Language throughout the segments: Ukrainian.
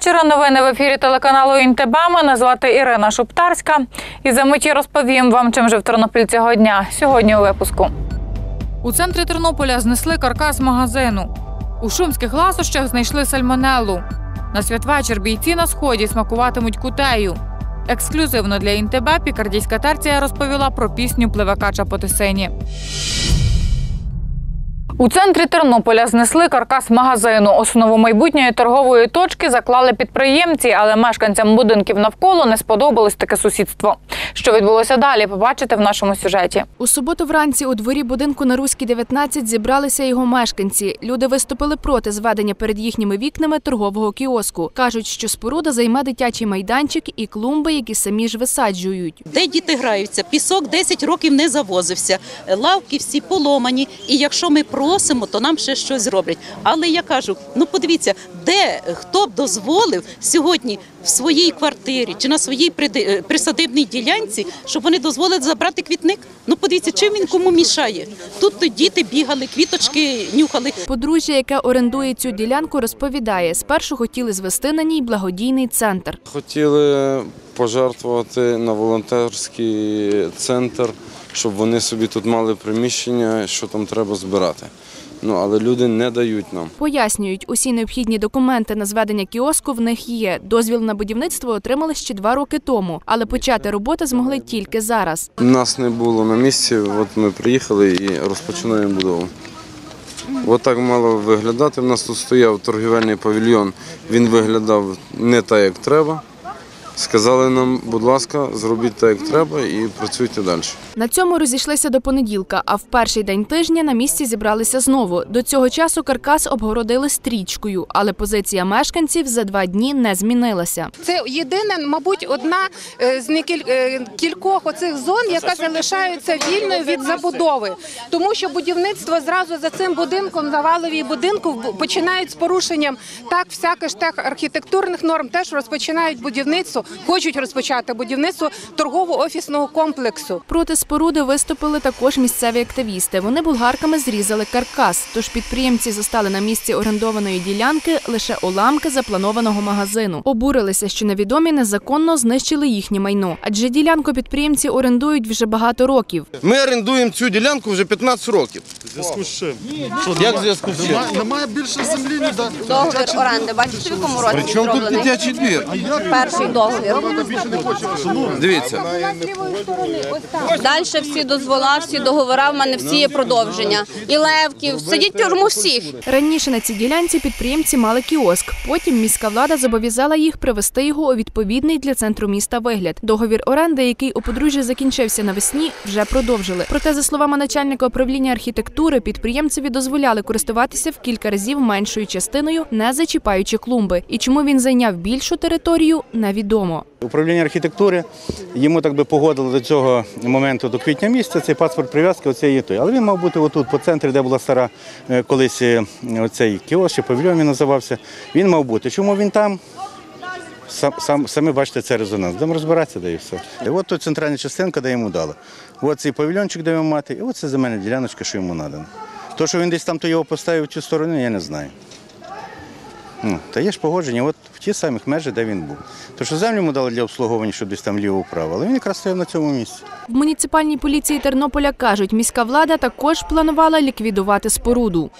Вечора. Новини в ефірі телеканалу ІНТБ. Мене звати Ірина Шуптарська. І за миті розповім вам, чим жив Тернопіль цього дня. Сьогодні у випуску. У центрі Тернополя знесли каркас магазину. У шумських ласощах знайшли сальмонеллу. На святвечір бійці на сході смакуватимуть кутею. Ексклюзивно для ІНТБ пікардійська терція розповіла про пісню пливакача по Тисині. У центрі Тернополя знесли каркас магазину. Основу майбутньої торгової точки заклали підприємці, але мешканцям будинків навколо не сподобалось таке сусідство. Що відбулося далі, побачите в нашому сюжеті. У суботу вранці у дворі будинку на Руській 19 зібралися його мешканці. Люди виступили проти зведення перед їхніми вікнами торгового кіоску. Кажуть, що споруда займе дитячий майданчик і клумби, які самі ж висаджують. Де діти граються? Пісок 10 років не завозився, лавки всі поломані. І якщо ми просимо, то нам ще щось зроблять. Але я кажу: ну подивіться, де хто б дозволив сьогодні в своїй квартирі чи на своїй е, присадибній ділянці, щоб вони дозволили забрати квітник? Ну подивіться, чим він кому мішає? Тут то діти бігали, квіточки нюхали. Подружжя, яке орендує цю ділянку, розповідає, спершу хотіли звести на ній благодійний центр. Хотіли пожертвувати на волонтерський центр, щоб вони собі тут мали приміщення, що там треба збирати. Ну але люди не дають нам. Пояснюють, усі необхідні документи на зведення кіоску в них є. Дозвіл на будівництво отримали ще два роки тому, але почати роботи змогли тільки зараз. Нас не було на місці. От ми приїхали і розпочинаємо будову. От так мало виглядати. У нас тут стояв торгівельний павільйон. Він виглядав не так, як треба. Сказали нам, будь ласка, зробіть так, як треба, і працюйте далі. На цьому розійшлися до понеділка, а в перший день тижня на місці зібралися знову. До цього часу каркас обгородили стрічкою, але позиція мешканців за два дні не змінилася. Це єдина, мабуть, одна е, з е, кількох оцих зон, яка залишається вільною від забудови, тому що будівництво зразу за цим будинком, завалові будинку, починають з порушенням так всяких ж архітектурних норм. Теж розпочинають будівництво, хочуть розпочати будівництво торгово-офісного комплексу. Проти споруди виступили також місцеві активісти. Вони булгарками зрізали каркас, тож підприємці застали на місці орендованої ділянки лише уламки запланованого магазину. Обурилися, що невідомі незаконно знищили їхнє майно, адже ділянку підприємці орендують вже багато років. Ми орендуємо цю ділянку вже 15 років. зв'язку з чим? Як зв'язку з цим? Немає, більше землі, Договір оренди. Бачите, в якому році При чому тут дитячий двір? Перший договір. Дивіться, Далі всі дозвола, всі договори, в мене всі є продовження. І левків, сидіть в тюрму всіх. Раніше на цій ділянці підприємці мали кіоск. Потім міська влада зобов'язала їх привести його у відповідний для центру міста вигляд. Договір оренди, який у подружжя закінчився навесні, вже продовжили. Проте, за словами начальника управління архітектури, підприємцеві дозволяли користуватися в кілька разів меншою частиною, не зачіпаючи клумби. І чому він зайняв більшу територію, невідомо. Управління архітектури йому так би погодило до цього моменту до квітня місяця цей паспорт прив'язки. Оце є той. Але він мав бути отут, по центрі, де була стара е, колись е, оцей кіоск, чи павільйон він називався. Він мав бути. Чому він там? Сам, сам, самі бачите, це резонанс. Будемо розбиратися, де і все. І от тут центральна частинка, де йому дали. От цей павільйончик, де йому мати, і от це земельна діляночка, що йому надано. То, що він десь там то його поставив в цю сторону, я не знаю. Ну, та є ж погодження, от в ті самих межі, де він був. То що землю йому дали для обслуговування, щоб десь там ліво-вправо, але він якраз стояв на цьому місці. В муніципальній поліції Тернополя кажуть, міська влада також планувала ліквідувати споруду.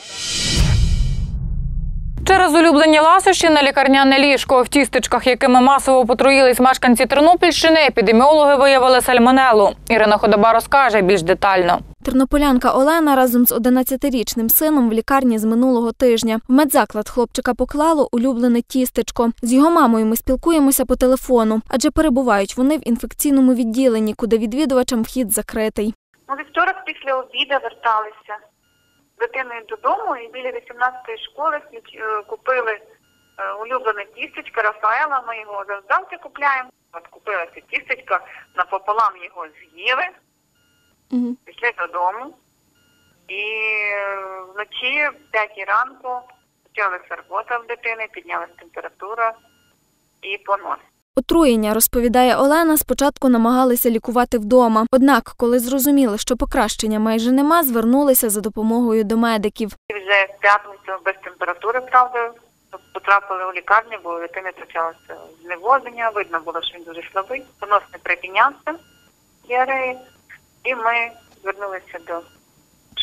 Через улюблені ласощі на лікарняне ліжко в тістечках, якими масово потруїлись мешканці Тернопільщини, епідеміологи виявили сальмонелу. Ірина Ходоба розкаже більш детально. Тернополянка Олена разом з 11-річним сином в лікарні з минулого тижня. В медзаклад хлопчика поклало улюблене тістечко. З його мамою ми спілкуємося по телефону, адже перебувають вони в інфекційному відділенні, куди відвідувачам вхід закритий. Ми вівторок після обіду верталися дитиною додому і біля 18-ї школи е, купили е, улюблене тістечко Рафаела. Ми його завжди купляємо. От купили це тістечко, напополам його з'їли, пішли додому. І е, вночі, в 5 ранку, почалася робота в дитини, піднялася температура і понос. Отруєння, розповідає Олена, спочатку намагалися лікувати вдома. Однак, коли зрозуміли, що покращення майже нема, звернулися за допомогою до медиків. І вже в п'ятницю без температури, правда, потрапили у лікарню, бо у дитини почалося зневоднення, видно було, що він дуже слабий, понос не припінявся діареї, і ми звернулися до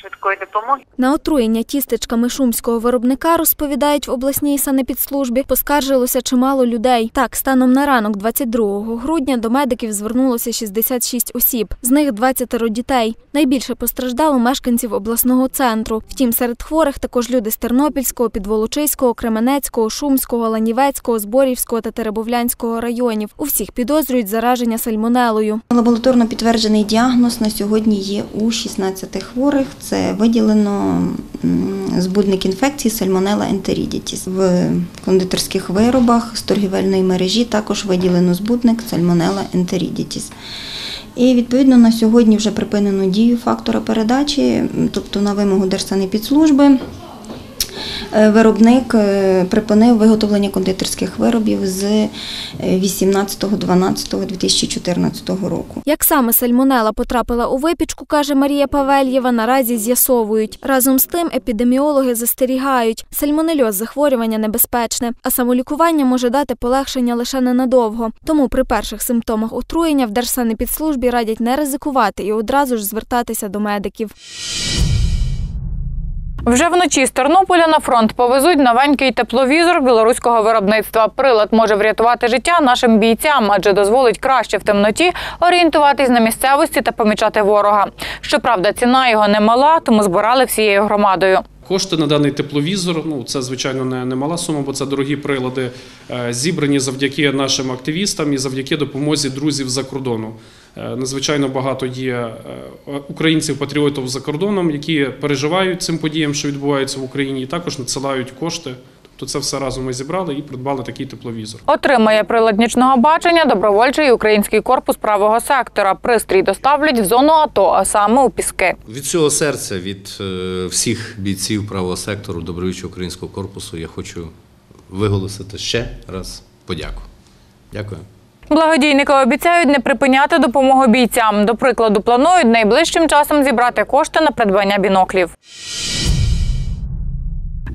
швидкої допомоги. На отруєння тістечками шумського виробника, розповідають в обласній санепідслужбі, поскаржилося чимало людей. Так, станом на ранок 22 грудня до медиків звернулося 66 осіб, з них 20 дітей. Найбільше постраждало мешканців обласного центру. Втім, серед хворих також люди з Тернопільського, Підволочиського, Кременецького, Шумського, Ланівецького, Зборівського та Теребовлянського районів. У всіх підозрюють зараження сальмонелою. Лабораторно підтверджений діагноз на сьогодні є у 16 хворих. Це виділено збудник інфекції сальмонела ентерідітіс. В кондитерських виробах з торгівельної мережі також виділено збудник сальмонела ентерідітіс. І відповідно на сьогодні вже припинено дію фактора передачі, тобто на вимогу Держсанепідслужби. Е, Виробник е, припинив виготовлення кондитерських виробів з е, 18.12.2014 року. Як саме сальмонела потрапила у випічку, каже Марія Павельєва, наразі з'ясовують. Разом з тим епідеміологи застерігають, сальмонельоз захворювання небезпечне, а самолікування може дати полегшення лише ненадовго. Тому при перших симптомах отруєння в Держсанепідслужбі радять не ризикувати і одразу ж звертатися до медиків. Вже вночі з Тернополя на фронт повезуть новенький тепловізор білоруського виробництва. Прилад може врятувати життя нашим бійцям, адже дозволить краще в темноті орієнтуватись на місцевості та помічати ворога. Щоправда, ціна його немала, тому збирали всією громадою. Кошти на даний тепловізор, ну це звичайно не, не мала сума, бо це дорогі прилади, е, зібрані завдяки нашим активістам і завдяки допомозі друзів за кордону. Е, Надзвичайно багато є е, українців-патріотів за кордоном, які переживають цим подіям, що відбуваються в Україні, і також надсилають кошти. Тобто це все разом ми зібрали і придбали такий тепловізор. Отримає прилад нічного бачення добровольчий український корпус правого сектора. Пристрій доставлять в зону АТО, а саме у Піски. Від цього серця, від е, всіх бійців правого сектору добровольчого українського корпусу, я хочу виголосити ще раз подяку. Дякую. Благодійники обіцяють не припиняти допомогу бійцям. До прикладу, планують найближчим часом зібрати кошти на придбання біноклів.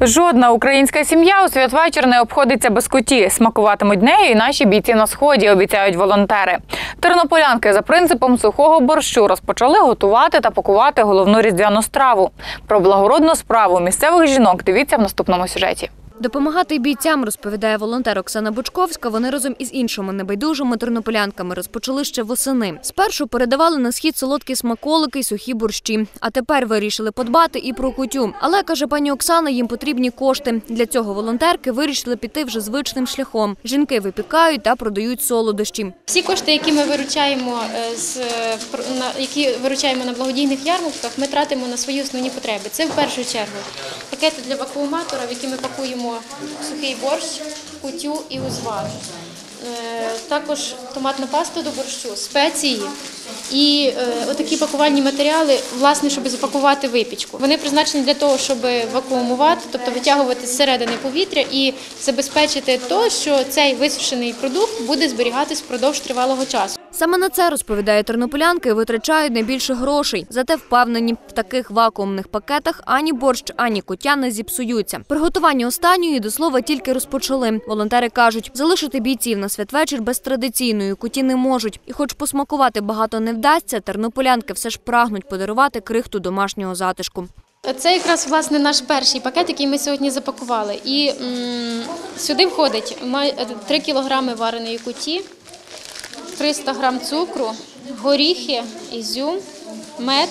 Жодна українська сім'я у святвечір не обходиться без куті. Смакуватимуть нею і наші бійці на сході, обіцяють волонтери. Тернополянки за принципом сухого борщу розпочали готувати та пакувати головну різдвяну страву. Про благородну справу місцевих жінок дивіться в наступному сюжеті. Допомагати бійцям, розповідає волонтер Оксана Бучковська. Вони разом із іншими небайдужими тернополянками розпочали ще восени. Спершу передавали на схід солодкі смаколики й сухі борщі. А тепер вирішили подбати і про кутю. Але каже пані Оксана, їм потрібні кошти. Для цього волонтерки вирішили піти вже звичним шляхом. Жінки випікають та продають солодощі. Всі кошти, які ми виручаємо е, з е, які виручаємо на благодійних ярмарках, ми тратимо на свої основні потреби. Це в першу чергу пакети для вакууматора, в які ми пакуємо сухий борщ, кутю і узвар. Е, Також томатну пасту до борщу, спеції і е, отакі пакувальні матеріали, власне, щоб запакувати випічку. Вони призначені для того, щоб вакуумувати, тобто витягувати зсередини повітря і забезпечити те, що цей висушений продукт буде зберігатись впродовж тривалого часу. Саме на це розповідає тернополянки, витрачають найбільше грошей. Зате впевнені, в таких вакуумних пакетах ані борщ, ані кутя не зіпсуються. Приготування останньої до слова тільки розпочали. Волонтери кажуть, залишити бійців на святвечір без традиційної куті не можуть. І, хоч посмакувати багато не вдасться, тернополянки все ж прагнуть подарувати крихту домашнього затишку. Це якраз власне наш перший пакет, який ми сьогодні запакували. І м, сюди входить май- 3 кілограми вареної куті, 300 грам цукру, горіхи, ізюм, мед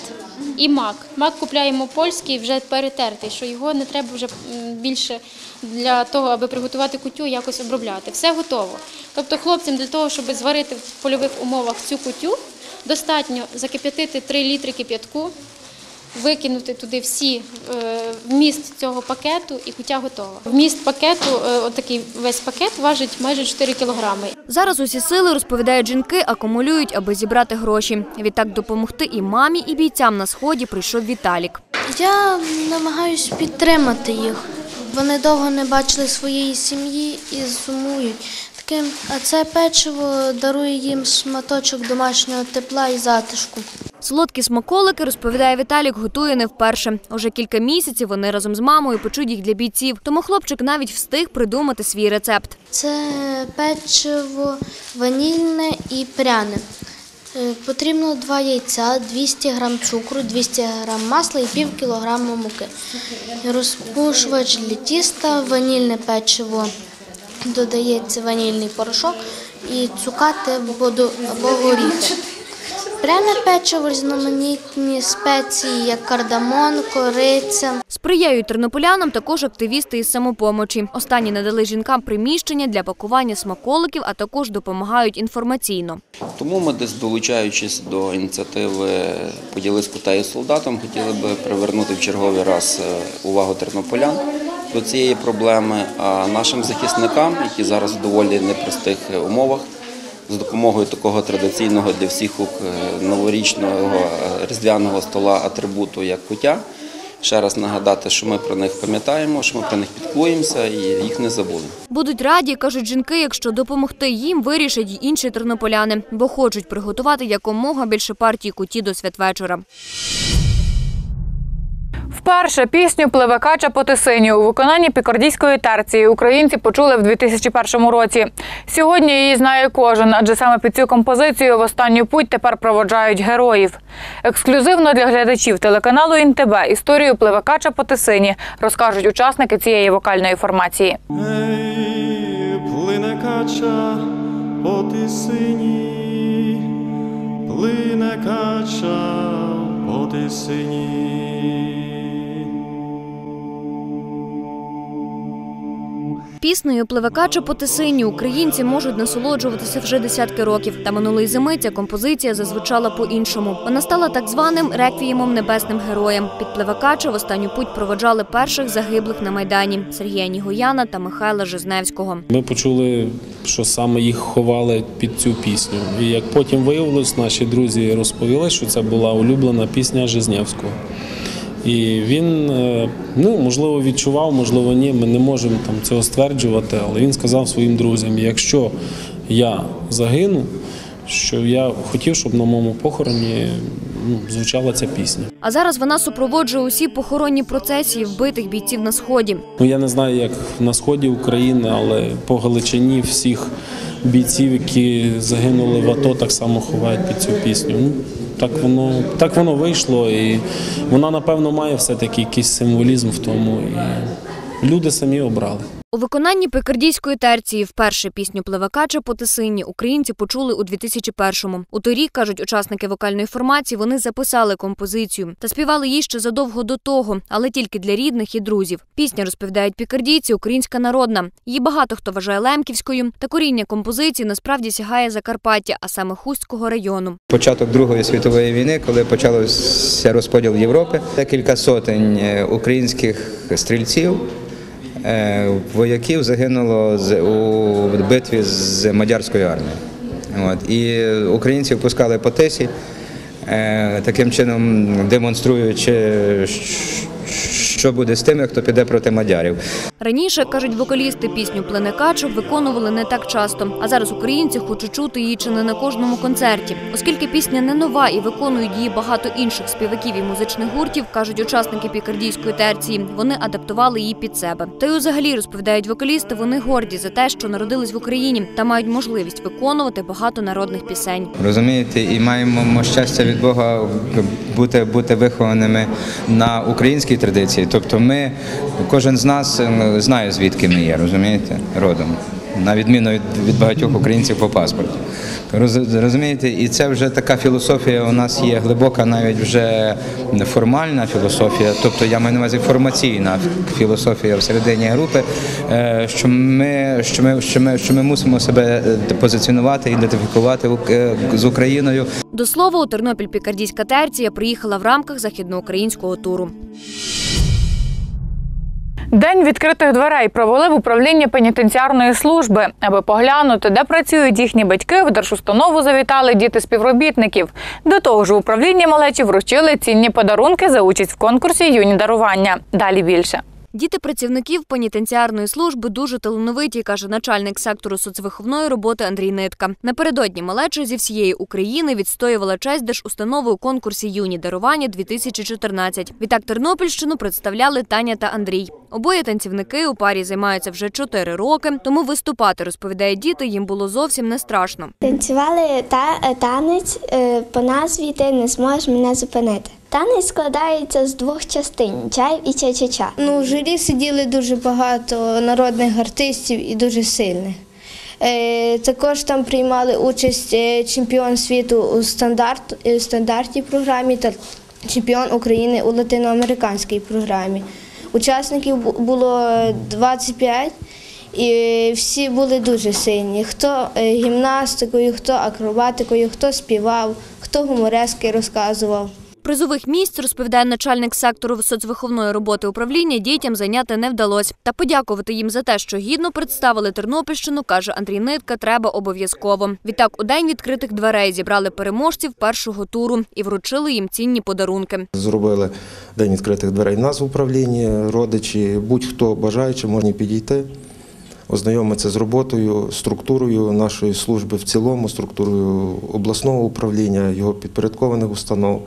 і мак. Мак купляємо польський, вже перетертий, що його не треба вже більше для того, аби приготувати кутю, якось обробляти. Все готово. Тобто хлопцям для того, щоб зварити в польових умовах цю кутю, достатньо закип'ятити 3 літри кип'ятку, викинути туди всі е, вміст цього пакету і кутя готова. Вміст пакету, е, отакий весь пакет важить майже 4 кілограми. Зараз усі сили, розповідають жінки, акумулюють, аби зібрати гроші. Відтак допомогти і мамі, і бійцям на сході прийшов Віталік. Я намагаюся підтримати їх. Вони довго не бачили своєї сім'ї і сумують. Таким, а це печиво дарує їм шматочок домашнього тепла і затишку. Солодкі смаколики, розповідає Віталік, готує не вперше. Уже кілька місяців вони разом з мамою печуть їх для бійців. Тому хлопчик навіть встиг придумати свій рецепт. Це печиво ванільне і пряне. Е, Потрібно два яйця, 200 г цукру, 200 г масла і пів кілограма муки. Розпушувач для тіста, ванільне печиво, додається ванільний порошок і цукати або горіхи. Пряне печиво, різноманітні спеції, як кардамон, кориця. Сприяють тернополянам також активісти із самопомочі. Останні надали жінкам приміщення для пакування смаколиків, а також допомагають інформаційно. Тому ми десь долучаючись до ініціативи «Поділи скута солдатом, хотіли би привернути в черговий раз е, увагу тернополян до цієї проблеми, а нашим захисникам, які зараз в доволі непростих е, умовах, з допомогою такого традиційного для всіх е, новорічного е, різдвяного стола атрибуту, як куття, ще раз нагадати, що ми про них пам'ятаємо, що ми про них піклуємося і їх не забули. Будуть раді, кажуть жінки, якщо допомогти їм, вирішать інші тернополяни, бо хочуть приготувати якомога більше партій куті до святвечора. Вперше пісню «Пливе кача по у виконанні пікардійської терції українці почули в 2001 році. Сьогодні її знає кожен, адже саме під цю композицію в останню путь тепер проводжають героїв. Ексклюзивно для глядачів телеканалу «ІНТБ» історію «Пливе кача по тисині» розкажуть учасники цієї вокальної формації. Плине кача по тисині, плине кача по тисині. Піснею «Пливе кача по українці можуть насолоджуватися вже десятки років. Та минулої зими ця композиція зазвучала по-іншому. Вона стала так званим реквіємом небесним героям. Під «Пливе кача» в останню путь проводжали перших загиблих на Майдані – Сергія Нігояна та Михайла Жизневського. Ми почули, що саме їх ховали під цю пісню. І як потім виявилось, наші друзі розповіли, що це була улюблена пісня Жизнєвського. І він, е, ну можливо, відчував, можливо, ні. Ми не можемо там цього стверджувати, але він сказав своїм друзям: якщо я загину, що я хотів, щоб на моєму похороні ну, звучала ця пісня. А зараз вона супроводжує усі похоронні процесії вбитих бійців на сході. Ну я не знаю, як на сході України, але по Галичині всіх бійців, які загинули в АТО, так само ховають під цю пісню. Так воно так воно вийшло, і вона напевно має все таки якийсь символізм в тому. І люди самі обрали. У виконанні пикардійської терції вперше пісню «Пливе кача по тисині» українці почули у 2001-му. У той рік, кажуть учасники вокальної формації, вони записали композицію та співали її ще задовго до того, але тільки для рідних і друзів. Пісня, розповідають пікардійці, українська народна. Її багато хто вважає лемківською, та коріння композиції насправді сягає Закарпаття, а саме Хустського району. Початок Другої світової війни, коли почався розподіл Європи, декілька сотень е, українських стрільців, вояків загинуло у битві з мадярською армією. І українців пускали по тисі, е, таким чином демонструючи, що буде з тими, хто піде проти мадярів. Раніше, кажуть вокалісти, пісню «Плене качу» виконували не так часто, а зараз українці хочуть чути її чи не на кожному концерті. Оскільки пісня не нова і виконують її багато інших співаків і музичних гуртів, кажуть учасники пікардійської терції, вони адаптували її під себе. Та й взагалі, розповідають вокалісти, вони горді за те, що народились в Україні та мають можливість виконувати багато народних пісень. Розумієте, і маємо щастя від Бога бути, бути вихованими на українській традиції. Тобто ми, кожен з нас знає, звідки ми є, розумієте, родом. На відміну від, від багатьох українців по паспорті. Роз- Розумієте, і це вже така філософія у нас є глибока, навіть вже формальна філософія, тобто я маю на увазі формаційна філософія всередині групи, е, що ми, що ми, що ми, що ми мусимо себе е, позиціонувати, ідентифікувати е, з Україною. До слова, у Тернопіль пікардійська терція приїхала в рамках західноукраїнського туру. День відкритих дверей провели в управлінні пенітенціарної служби, аби поглянути, де працюють їхні батьки. В держустанову завітали діти співробітників. До того ж, в управлінні малечі вручили цінні подарунки за участь в конкурсі Юні дарування. Далі більше. Діти працівників пенітенціарної служби дуже талановиті, каже начальник сектору соцвиховної роботи Андрій Нитка. Напередодні малеча зі всієї України відстоювала честь держустанови у конкурсі Юні дарування 2014 Відтак Тернопільщину представляли Таня та Андрій. Обоє танцівники у парі займаються вже 4 роки, тому виступати, розповідає діти, їм було зовсім не страшно. Танцювали та танець е, по назві Ти не зможеш мене зупинити. Танець складається з двох частин чай і ча-ча-ча. Ну, в журі сиділи дуже багато народних артистів і дуже сильних. Е, також там приймали участь е, чемпіон світу у стандарт, е, стандартній програмі та чемпіон України у латиноамериканській програмі. Учасників було 25 і всі були дуже сильні. Хто гімнастикою, хто акробатикою, хто співав, хто гуморески розказував. Призових місць, розповідає начальник сектору соцвиховної роботи управління, дітям зайняти не вдалося. Та подякувати їм за те, що гідно представили Тернопільщину, каже Андрій Нитка, треба обов'язково. Відтак, у день відкритих дверей зібрали переможців першого туру і вручили їм цінні подарунки. Зробили день відкритих дверей нас в управлінні, родичі, будь-хто бажаючи, можна підійти, ознайомитися з роботою, структурою нашої служби в цілому, структурою обласного управління, його підпорядкованих установ.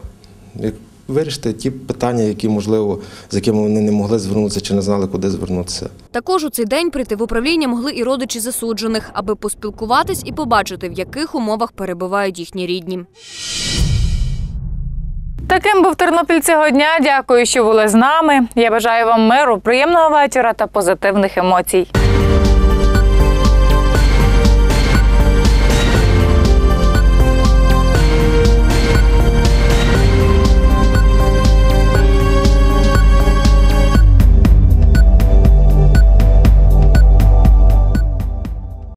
Як Вирішити ті питання, які можливо, з якими вони не могли звернутися чи не знали, куди звернутися. Також у цей день прийти в управління могли і родичі засуджених, аби поспілкуватись і побачити, в яких умовах перебувають їхні рідні. Таким був Тернопіль цього дня. Дякую, що були з нами. Я бажаю вам миру, приємного вечора та позитивних емоцій.